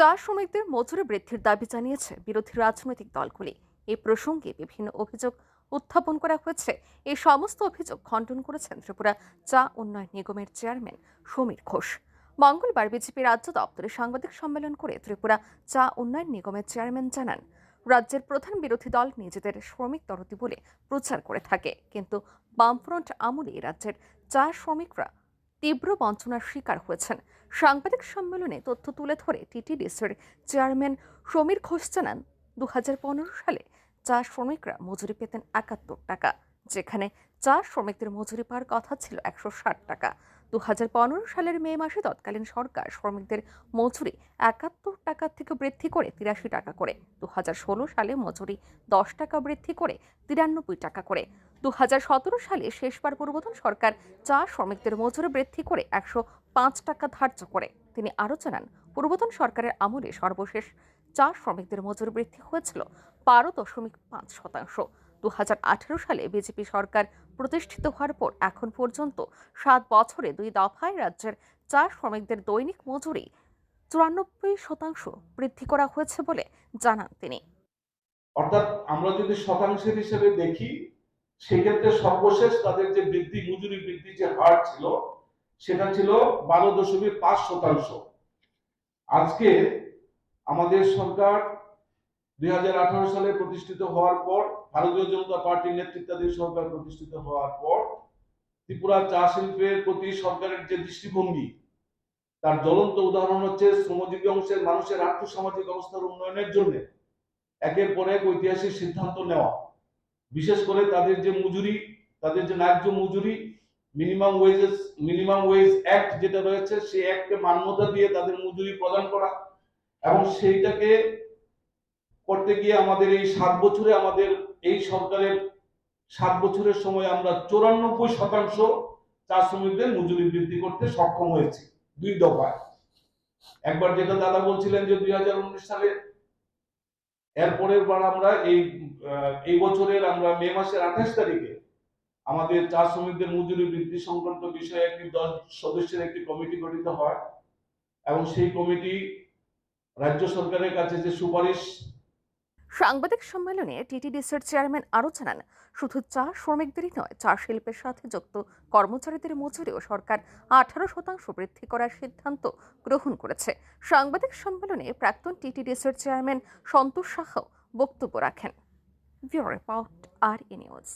চা শ্রমিকদের মজুরি বৃদ্ধির দাবি জানিয়েছে বিরোধী রাজনৈতিক দলগুলি। এ প্রসঙ্গে বিভিন্ন অভিযোগ উত্থাপন করা হয়েছে। এই সমস্ত অভিযোগ খণ্ডন করেছেন ত্রিপুরা চা উন্নয়ন নিগমের চেয়ারম্যান সমীর ঘোষ। মঙ্গলবার বিজেপি রাজ্য দপ্তরে সাংবাদিক সম্মেলন করে ত্রিপুরা চা উন্নয়ন নিগমের চেয়ারম্যান জানান, রাজ্যের প্রধান বিরোধী দল নিজেদের শ্রমিক দরদি বলে প্রচার করে থাকে। কিন্তু বামফ্রন্ট আমলে রাজ্যের চা শ্রমিকরা তীব্র বঞ্চনার শিকার হয়েছেন। সাংবাদিক সম্মেলনে তথ্য তুলে ধরে টিটিডিসির চেয়ারম্যান সমীর ঘোষ জানান দু হাজার পনেরো সালে চা শ্রমিকরা মজুরি পেতেন একাত্তর টাকা, যেখানে চা শ্রমিকদের মজুরি পাওয়ার কথা ছিল একশো ষাট টাকা। দু হাজার পনেরো সালের মে মাসে তৎকালীন সরকার শ্রমিকদের মজুরি একাত্তর টাকা থেকে বৃদ্ধি করে তিরাশি টাকা করে। দুহাজার ষোলো সালে মজুরি দশ টাকা বৃদ্ধি করে তিরানব্বই টাকা করে। দু হাজার সতেরো সালে শেষবার পূর্বতন সরকার চা শ্রমিকদের মজুরি বৃদ্ধি করে একশো পাঁচ টাকা ধার্য করে। তিনি আরও জানান, পূর্বতন সরকারের আমলে সর্বশেষ চা শ্রমিকদের মজুরি বৃদ্ধি হয়েছিল বারো দশমিক পাঁচ শতাংশ। দু সালে বিজেপি সরকার প্রতিষ্ঠিত হওয়ার পর এখন পর্যন্ত সাত বছরে দুই দফায় রাজ্যের চা শ্রমিকদের দৈনিক মজুরি চুরানব্বই শতাংশ বৃদ্ধি করা হয়েছে বলে জানান তিনি। অর্থাৎ আমরা যদি শতাংশের হিসেবে দেখি, সেক্ষেত্রে সর্বশেষ তাদের যে বৃদ্ধি, মজুরি বৃদ্ধি যে হার ছিল, সেটা ছিল বারো দশমিক পাঁচ শতাংশ। আজকে আমাদের সরকার দুই হাজার আঠারো সালে প্রতিষ্ঠিত হওয়ার পর ভারতীয় জনতা পার্টির নেতৃত্বাধীন সরকার প্রতিষ্ঠিত হওয়ার পর ত্রিপুরা চা শিল্পের প্রতি সরকারের যে দৃষ্টিভঙ্গি, তার জ্বলন্ত উদাহরণ হচ্ছে শ্রমজীবী অংশের মানুষের আর্থসামাজিক অবস্থার উন্নয়নের জন্য একের পর এক ঐতিহাসিক সিদ্ধান্ত নেওয়া। বিশেষ করে তাদের যে মজুরি, তাদের যে ন্যায্য মজুরি, minimum wages, minimum wage act যেটা রয়েছে, সেই অ্যাক্টকে মান্যতা দিয়ে তাদের মজুরি প্রদান করা এবং সেইটাকে করতে গিয়ে আমাদের এই সাত বছরে আমাদের এই সরকারের সাত বছরের সময় আমরা চৌরানব্বই শতাংশ চা শ্রমিকদের মজুরি বৃদ্ধি করতে সক্ষম হয়েছি দুই দফায়। একবার যেটা দাদা বলছিলেন যে দুই সালে এরপরের বার আমরা এই এই বছরের আমরা মে মাসের আঠাশ তারিখে আমাদের চা শ্রমিকদের মজুরি বৃদ্ধি সংক্রান্ত বিষয়ে একটি দশ সদস্যের একটি কমিটি গঠিত হয় এবং সেই কমিটি রাজ্য সরকারের কাছে যে সুপারিশ সাংবাদিক সম্মেলনে টিটিডিসির চেয়ারম্যান আরও জানান, শুধু চা শ্রমিকদেরই নয়, চা শিল্পের সাথে যুক্ত কর্মচারীদের মজুরিও সরকার আঠারো শতাংশ বৃদ্ধি করার সিদ্ধান্ত গ্রহণ করেছে। সাংবাদিক সম্মেলনে প্রাক্তন টিটিডিসির চেয়ারম্যান সন্তোষ সাহাও বক্তব্য রাখেন। Report R E news.